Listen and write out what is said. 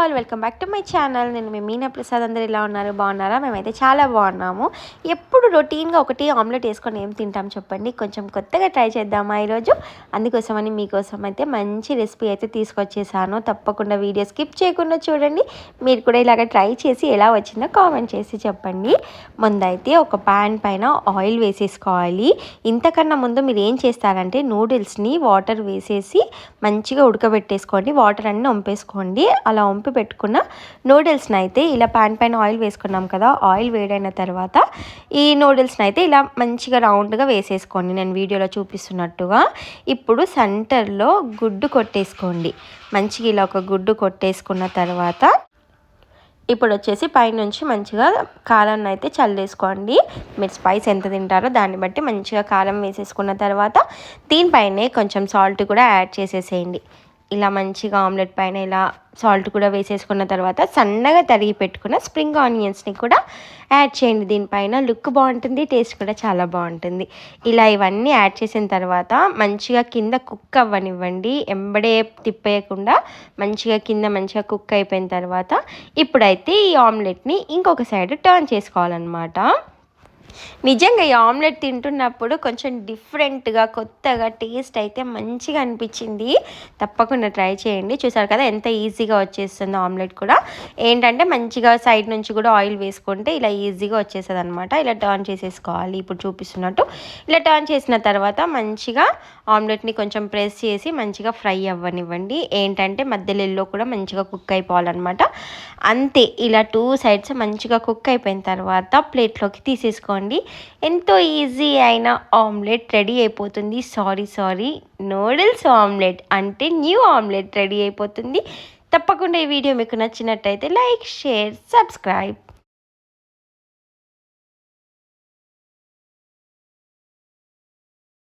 All welcome back to my channel. నేను మీ మీనా ప్రసాద్. అందరు ఎలా ఉన్నారు? బాగున్నారా? మేమైతే చాలా బాగున్నాము. ఎప్పుడు రొటీన్గా ఒకటి ఆమ్లెట్ వేసుకొని ఏం తింటాం చెప్పండి? కొంచెం కొత్తగా ట్రై చేద్దామా ఈరోజు? అందుకోసమని మీకోసం అయితే మంచి రెసిపీ అయితే తీసుకొచ్చేసాను. తప్పకుండా వీడియో స్కిప్ చేయకుండా చూడండి. మీరు కూడా ఇలాగ ట్రై చేసి ఎలా వచ్చిందో కామెంట్ చేసి చెప్పండి. ముందైతే ఒక ప్యాన్ పైన ఆయిల్ వేసేసుకోవాలి. ఇంతకన్నా ముందు మీరు ఏం చేస్తారంటే నూడిల్స్ని వాటర్ వేసేసి మంచిగా ఉడకబెట్టేసుకోండి. వాటర్ అన్నీ వంపేసుకోండి అలా వంపి పెట్టుకున్న నూడిల్స్ని అయితే ఇలా పాన్ పైన ఆయిల్ వేసుకున్నాం కదా ఆయిల్ వేడైన తర్వాత ఈ నూడిల్స్ని అయితే ఇలా మంచిగా రౌండ్గా వేసేసుకోండి. నేను వీడియోలో చూపిస్తున్నట్టుగా ఇప్పుడు సెంటర్లో గుడ్డు కొట్టేసుకోండి. మంచిగా ఇలా ఒక గుడ్డు కొట్టేసుకున్న తర్వాత ఇప్పుడు వచ్చేసి పైనుంచి మంచిగా కారాన్ని అయితే చల్లేసుకోండి. మీరు స్పైస్ ఎంత తింటారో దాన్ని బట్టి మంచిగా కారం వేసేసుకున్న తర్వాత దీనిపైనే కొంచెం సాల్ట్ కూడా యాడ్ చేసేసేయండి. ఇలా మంచిగా ఆమ్లెట్ పైన ఇలా సాల్ట్ కూడా వేసేసుకున్న తర్వాత సన్నగా తరిగి పెట్టుకున్న స్ప్రింగ్ ఆనియన్స్ని కూడా యాడ్ చేయండి. దీనిపైన లుక్ బాగుంటుంది టేస్ట్ కూడా చాలా బాగుంటుంది. ఇలా ఇవన్నీ యాడ్ చేసిన తర్వాత మంచిగా కింద కుక్ అవ్వనివ్వండి. ఎంబడే తిప్పేయకుండా మంచిగా కింద మంచిగా కుక్ అయిపోయిన తర్వాత ఇప్పుడైతే ఈ ఆమ్లెట్ని ఇంకొక సైడ్ టర్న్ చేసుకోవాలన్నమాట. నిజంగా ఈ ఆమ్లెట్ తింటున్నప్పుడు కొంచెం డిఫరెంట్గా కొత్తగా టేస్ట్ అయితే మంచిగా అనిపించింది. తప్పకుండా ట్రై చేయండి. చూసారు కదా ఎంత ఈజీగా వచ్చేస్తుంది ఆమ్లెట్ కూడా. ఏంటంటే మంచిగా సైడ్ నుంచి కూడా ఆయిల్ వేసుకుంటే ఇలా ఈజీగా వచ్చేస్తుంది అనమాట ఇలా టర్న్ చేసేసుకోవాలి. ఇప్పుడు చూపిస్తున్నట్టు ఇలా టర్న్ చేసిన తర్వాత మంచిగా ఆమ్లెట్ని కొంచెం ప్రెస్ చేసి మంచిగా ఫ్రై అవ్వనివ్వండి. ఏంటంటే మధ్యలో కూడా మంచిగా కుక్ అయిపోవాలన్నమాట. అంతే. ఇలా టూ సైడ్స్ మంచిగా కుక్ అయిపోయిన తర్వాత ప్లేట్లోకి తీసేసుకోండి. ఎంతో ఈజీ అయిన ఆమ్లెట్ రెడీ అయిపోతుంది. Sorry sorry. నూడిల్స్ ఆమ్లెట్ అంటే న్యూ ఆమ్లెట్ రెడీ అయిపోతుంది. తప్పకుండా ఈ వీడియో మీకు నచ్చినట్టయితే లైక్ షేర్ సబ్స్క్రైబ్.